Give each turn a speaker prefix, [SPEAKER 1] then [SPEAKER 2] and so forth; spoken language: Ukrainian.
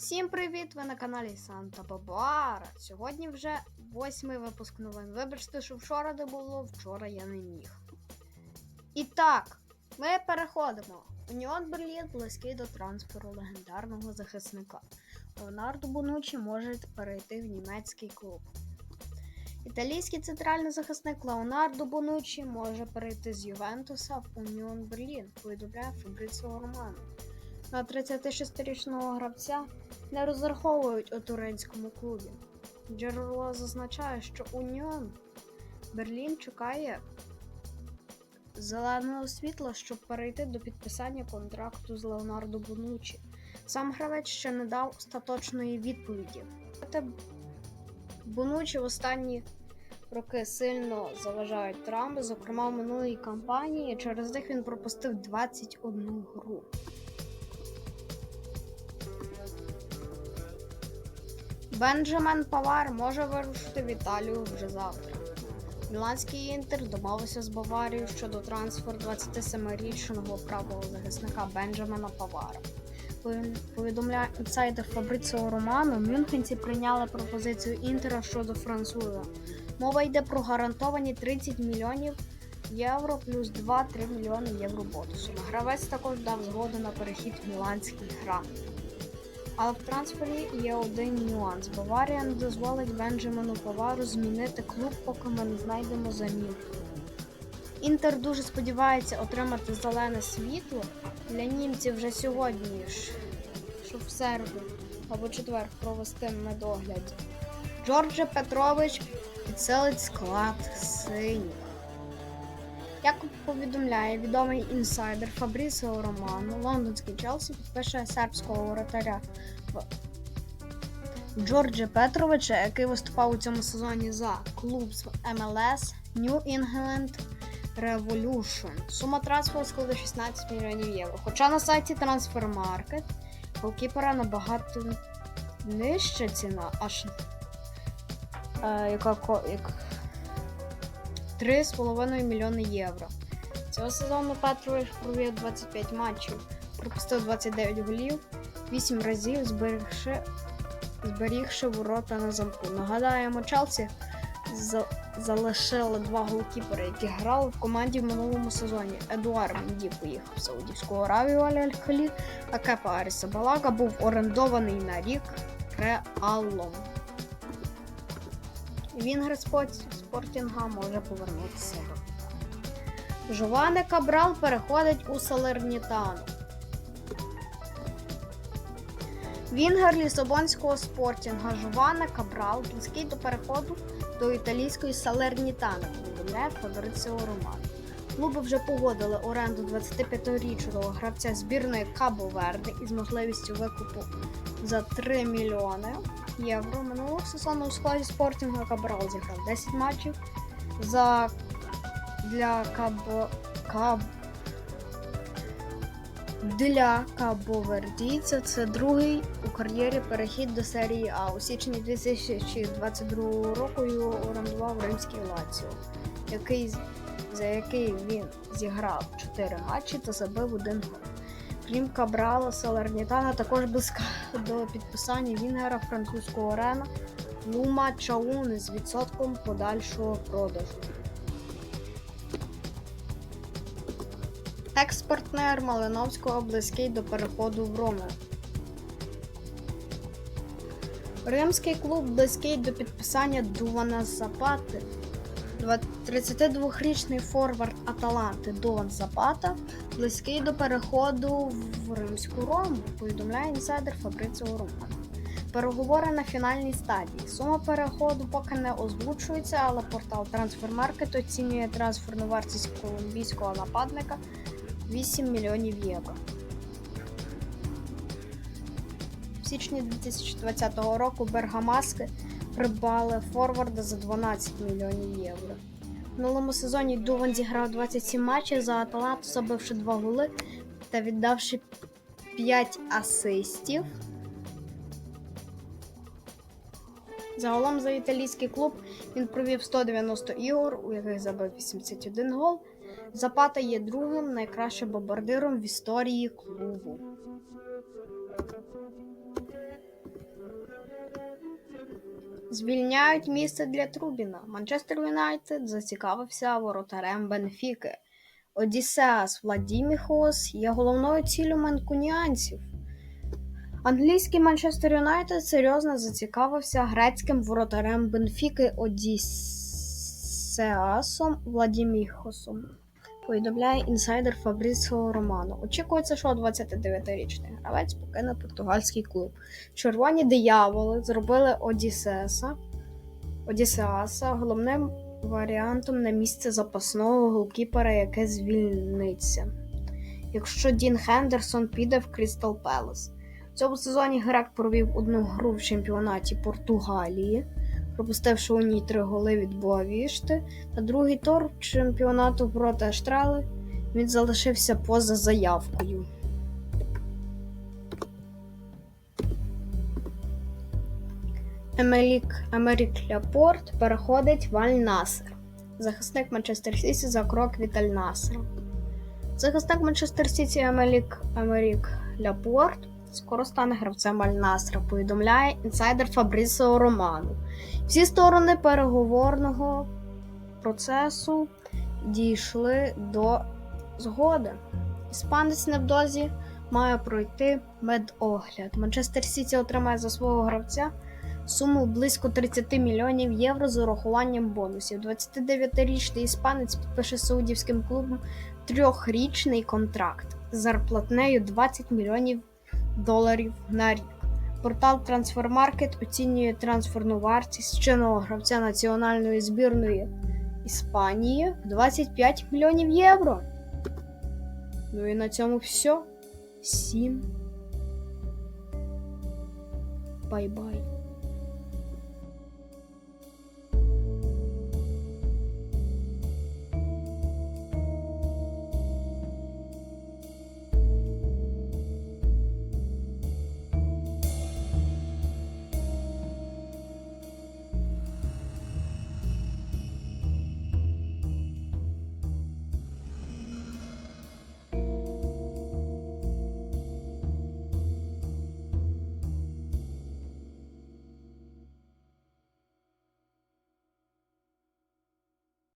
[SPEAKER 1] Всім привіт! Ви на каналі Санта Бабара. Сьогодні вже восьмий випуск новин. Вибачте, що вчора не було, вчора я не міг. І так, ми переходимо. Уніон Берлін близький до трансферу легендарного захисника. Леонардо Бонуччі може перейти в німецький клуб. Італійський центральний захисник Леонардо Бонуччі може перейти з Ювентуса в Уніон Берлін, повідомляє Фабріціо Романо. На 36-річного гравця не розраховують у туринському клубі. Джерело зазначає, що Уніон Берлін чекає зеленого світла, щоб перейти до підписання контракту з Леонардо Бонуччі. Сам гравець ще не дав остаточної відповіді. Проте Бонуччі в останні роки сильно заважають травми, зокрема в минулій кампанії. Через них він пропустив 21 гру. Бенджамен Павар може вирушити в Італію вже завтра. Міланський інтер домовився з Баварією щодо трансферу 27-річного правого захисника Бенджамена Павара. Повідомляє інсайдер Фабриціо Романо, мюнхенці прийняли пропозицію інтера щодо француза. Мова йде про гарантовані 30 мільйонів євро плюс 2-3 мільйони євро бонусу. Гравець також дав згоду на перехід в міланський грант. Але в трансфері є один нюанс. Баварія не дозволить Бенджамину Павару змінити клуб, поки ми не знайдемо заміну. Інтер дуже сподівається отримати зелене світло для німців вже сьогодні, щоб в середу або четвер провести медогляд. Джордже Петрович підселить склад синіх. Як повідомляє відомий інсайдер Фабрісіо Романо, лондонський Челсі підпише сербського воротаря Джорджа Петровича, який виступав у цьому сезоні за клуб з МЛС New England Revolution. Сума трансферу складе 16 мільйонів євро. Хоча на сайті Transfermarkt голкіпера набагато нижча ціна, аж е, яка як 3,5 мільйони євро. Цього сезону Петрович провів 25 матчів, пропустив 29 голів, 8 разів зберігши, зберігши ворота на замку. Нагадаємо, Челсі за, залишили два голкіпери, які грали в команді в минулому сезоні. Едуард Менді поїхав в Саудівську Аравію Аль Халі, а Кепа Арісабалага був орендований на рік Реалом. Спот- Спортінга може повернутися Жоване Кабрал переходить у Салернітану. Вінгер Лісабонського спортінга Жоване Кабрал близький до переходу до італійської Салернітани, повідомляє Фабриціо Романо. Клуби вже погодили оренду 25-річного гравця збірної Кабо Верде із можливістю викупу за 3 мільйони євро. Минулого сезону у складі спортінга Кабрал зіграв 10 матчів. За для Кабо Каб для Кабовердійця це другий у кар'єрі перехід до серії А. У січні 2022 року його орендував римський Лаціо, який, за який він зіграв 4 матчі та забив один гол. Крім Кабрала, Салернітана також близька до підписання Вінгера французького арена Лума Чауни з відсотком подальшого продажу. Експортнер Малиновського близький до переходу в Рому. Римський клуб близький до підписання Дувана Запати. 32-річний форвард Аталанти Дуван Запата близький до переходу в римську Рому, повідомляє інсайдер Фабриціо Романо. Переговори на фінальній стадії. Сума переходу поки не озвучується, але портал Transfermarkt оцінює трансферну вартість колумбійського нападника 8 мільйонів євро. В січні 2020 року Бергамаски придбали форварда за 12 мільйонів євро. В минулому сезоні Дуван зіграв 27 матчів за Аталанту, забивши 2 голи та віддавши 5 асистів. Загалом за італійський клуб він провів 190 ігор, у яких забив 81 гол Запата є другим найкращим бомбардиром в історії клубу. Звільняють місце для Трубіна. Манчестер Юнайтед зацікавився воротарем Бенфіки. Одіссеас Владіміхос є головною ціллю манкуніанців. Англійський Манчестер Юнайтед серйозно зацікавився грецьким воротарем Бенфіки Одіссеасом Владіміхосом. Повідомляє інсайдер Фабріціо Романо. Очікується, що 29-річний гравець покине португальський клуб. Червоні дияволи зробили Одіссеаса, Одіссеаса головним варіантом на місце запасного голкіпера, яке звільниться. Якщо Дін Хендерсон піде в Крістал Пелес. В цьому сезоні Грек провів одну гру в чемпіонаті Португалії, пропустивши у ній три голи від Боавішти. На другий тур чемпіонату проти Аштрали він залишився поза заявкою. Емелік Емерік Ляпорт переходить в Аль-Насер. Захисник Манчестер Сіті за крок від Аль-Насера. Захисник Манчестер Сіті Емелік Емерік Ляпорт скоро стане гравцем Аль-Насра, повідомляє інсайдер Фабрісо Роману. Всі сторони переговорного процесу дійшли до згоди. Іспанець невдовзі має пройти медогляд. Манчестер Сіті отримає за свого гравця суму близько 30 мільйонів євро з урахуванням бонусів. 29-річний іспанець підпише саудівським клубом трьохрічний контракт з зарплатнею 20 мільйонів доларів на рік. Портал Трансфермаркет оцінює трансферну вартість чинного гравця національної збірної Іспанії в 25 мільйонів євро. Ну і на цьому все. Всім. Бай-бай.